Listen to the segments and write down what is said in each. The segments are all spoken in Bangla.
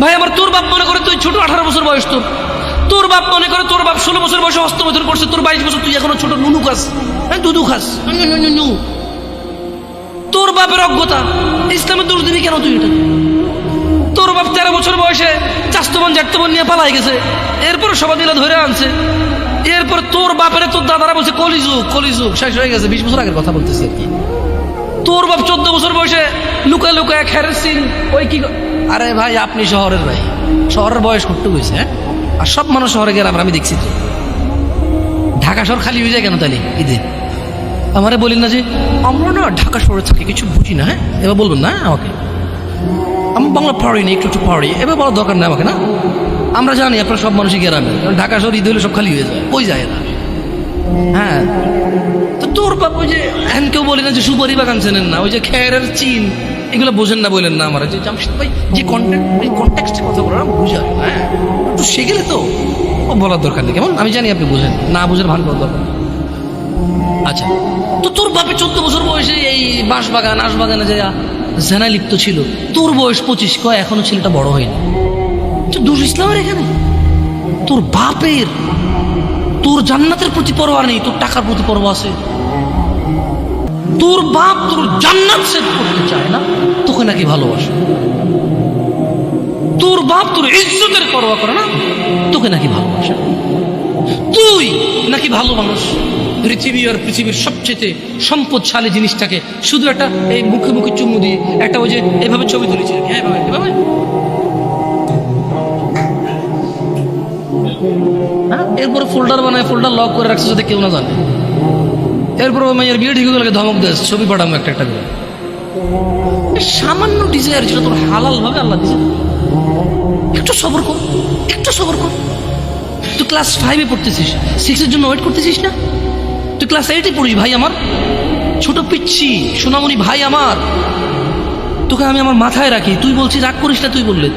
ভাই আমার তোর বাপ মনে করে তুই ছোট আঠারো বছর বয়স তোর। তোর বাপ মনে করে তোর বাপ ষোলো বছর বয়সে হস্তমৈথুন করছে তোর বাইশ বছর তুই এখনও ছোট নুনু খাস। হ্যাঁ দুধু খাস। তোর বাপের অজ্ঞতা ইসলামের দোষ দিবি কেন তুই এটা? তোর বাপ তেরো বছর বয়সে চাস্তবন জাটতবন নিয়ে পালাই গেছে এরপর সবাই দিলে ধরে আনছে। এরপর তোর বাপের তোর দাদারা বলছে কলিযুগ কলিযুগ শেষ হয়ে গেছে বিশ বছর আগের কথা বলতেছি আর কি। তোর বাপ চোদ্দ বছর বয়সে লুকায় লুকায় খেরের সিং ওই ক- আরে ভাই, আপনি শহরের ভাই। শহরের বয়স করতে গেছে হ্যাঁ? আর সব মানুষ শহরে গেলাম আমি দেখছি তো। ঢাকা শহর খালি হয়ে যায় কেন তাহলে? ঈদে আমারে বলি না যে, আমরা না ঢাকা শহরে থাকি কিছু বুঝি না হ্যাঁ? এবার বলবেন না আমাকে। আমি বাংলা পারি না, একটু একটু পারি এবার বলার দরকার নেই আমাকে, না? আমরা জানি আপনার সব মানুষই গ্রামে। ঢাকা শহর, ঈদ হলে সব খালি হয়ে যায় ওই যায় না? হ্যাঁ? তো তোর বাপ ওই যে হ্যান কেউ বলি না যে, সুপারি বাগান চেনেন না, ওই যে খেয়ারের চিন। এগুলো বোঝেন না বললেন না আমার। যে জামশেদ ভাই, যে কন্টেন্ট কন্টেক্সটে কথা বলার বুঝে আসবে হ্যাঁ? একটু শিখেলে তো ও বলার দরকার নেই। কেমন? আমি জানি আপনি বুঝেন। না বুঝেন ভালো করার দরকার আচ্ছা। তো তোর বাপে চোদ্দ বছর বয়সে এই বাঁশ বাগান আশ বাগানে যে জেনা লিপ্ত ছিল, তোর বয়স পঁচিশ, কয়? এখনও ছেলেটা বড় হয়নি। তো দোষ ইসলামের এখানে। তোর বাপের তোর জান্নাতের প্রতি পরোয়া নেই, তোর টাকার প্রতি পরোয়া আছে। তোর বাপ তোর জান্নাত সেট করতে চায় না, তোকে নাকি ভালোবাসে। তোর বাপ তোর ইজ্জতের পরোয়া করে না, তোকে নাকি ভালোবাসে। তুই নাকি ভালো মানুষ। পৃথিবী আর পৃথিবীর সবচেয়ে সম্পদশালী জিনিসটাকে শুধু একটা এই মুখে মুখে চুমু দিয়ে, একটা ওই যে এভাবে ছবি তুলেছে। হ্যাঁ এভাবে এভাবে। হ্যাঁ এরপরে ফোল্ডার বানায় ফোল্ডার লক করে রাখছে যাতে কেউ না জানে। এরপর মেয়ের বিয়ে ঠিক হয়ে ধমক দেয়, ছবি পাঠাবো একটা একটা করে। সামান্য ডিজায়ার যেটা তোর হালাল ভাবে আল্লাহ একটু সবর কর, একটু সবর কর। তুই ক্লাস ফাইভে পড়তেছিস সিক্সের জন্য ওয়েট করতেছিস না? তুই ক্লাস এইটে পড়িস, ভাই আমার। ছোট পিচ্ছি, সোনামণি ভাই আমার। তোকে আমি আমার মাথায় রাখি, তুই বলছিস, রাগ করিস না, তুই বললে।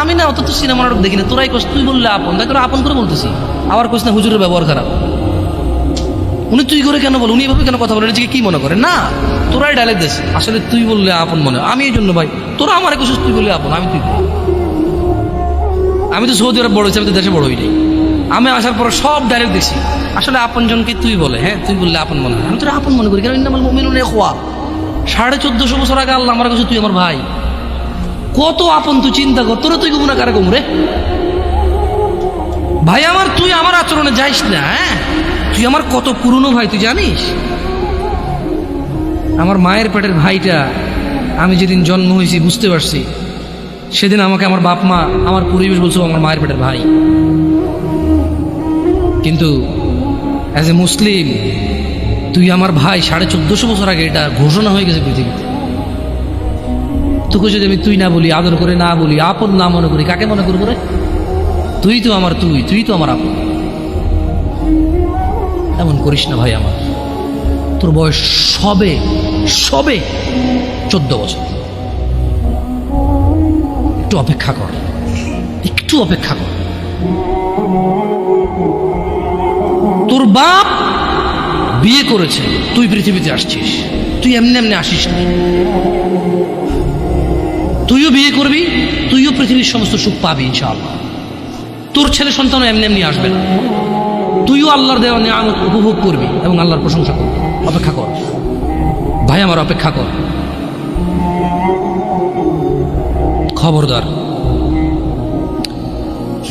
আমি না, অত তো সিনেমা নাটক দেখি না, তোরাই কোস, তুই বললে আপন। তাই তোরা আপন করে বলতেছি আবার কোস না, হুজুরের ব্যবহার খারাপ। উনি তুই করে কেন বল? উনি এভাবে কেন কথা বলে? নিজেকে কি মনে করে? না, তোরাই ডায়লগ দিস। আসলে তুই বললে আপন মনে আমি এই জন্য ভাই, তোরা আমার কোশিস তুই বললে আপন, আমি তুই আমি তো সৌদি আরব বড় হয়েছি, আমি তো দেশে বড় হইনি। আমি আসার পর সব ডাইরেক্ট দেখছি আসলে আপনজনকে তুই বলে হ্যাঁ তুই বললে আপন মনে হয়। আমি তোরা আপন মনে করি কারণ ইন্নামাল মুমিনুন ইখওয়া। সাড়ে চোদ্দশো বছর আগে আল্লাহ আমার কাছে তুই আমার ভাই। কত আপন তুই চিন্তা কর, তোরা তুই গুমরা কারে গুমরে ভাই আমার, তুই আমার আচরণে যাইস না হ্যাঁ? তুই আমার কত পুরনো ভাই, তুই জানিস? আমার মায়ের পেটের ভাইটা আমি যেদিন জন্ম হয়েছি বুঝতে পারছি, সেদিন আমাকে আমার বাপ মা, আমার পরিবেশ বলছো আমার মায়ের পেটের ভাই। কিন্তু অ্যাজ এ মুসলিম, তুই আমার ভাই সাড়ে চোদ্দশো বছর আগে এটা ঘোষণা হয়ে গেছে পৃথিবীতে। তোকে যদি আমি তুই না বলি, আদর করে না বলি, আপন না মনে করি, কাকে মনে করব রে? তুই তো আমার তুই তুই তো আমার আপন। এমন করিস না ভাই আমার। তোর বয়স সবে সবে চোদ্দ বছর। একটু অপেক্ষা কর। একটু অপেক্ষা কর। তোর বাপ বিয়ে করেছে, তুই পৃথিবীতে আসছিস। তুই এমনি এমনি আসিস না। তুইও বিয়ে করবি, তুইও পৃথিবীর সমস্ত সুখ পাবি, ইনশাআল্লাহ। তোর ছেলে সন্তান এমনি এমনি আসবে না। তুইও আল্লাহর দেওয়া নিয়ামত উপভোগ করবি এবং আল্লাহর প্রশংসা করবি। অপেক্ষা কর। ভাই, আমার অপেক্ষা কর। খবরদার।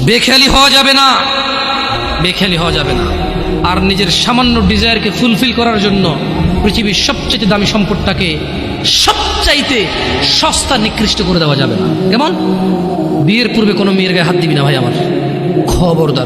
বেখেয়ালি হওয়া যাবে না। বেখেয়ালি হওয়া যাবে না। আর নিজের সামান্য ডিজায়ারকে ফুলফিল করার জন্য পৃথিবীর সবচেয়ে দামি সম্পদটাকে সবচাইতে সস্তা, নিকৃষ্ট করে দেওয়া যাবে না। কেমন? বিয়ের পূর্বে কোনো মেয়ের গায়ে হাত দিবি না ভাই আমার। খবরদার।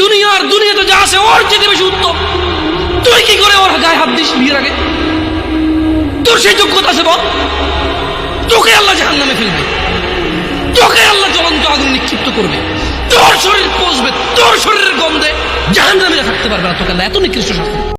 দুনিয়ার দুনিয়াতে যা আছে, ওর চেয়ে বেশি উত্তম। তুই কি করে ওর গায়ে হাত দিস বিয়ের আগে? তোর সেই যোগ্যতা আছে বল। তোকে আল্লাহ জাহান নামে ফেলবে। তোকে আল্লাহ জ্বলন্ত আগুন নিক্ষিপ্ত করবে। তোর শরীর পচবে, তোর শরীরের গন্ধে জাহান নামে থাকতে পারবে না। তোকে আল্লাহ এত নিকৃষ্ট শাস্তি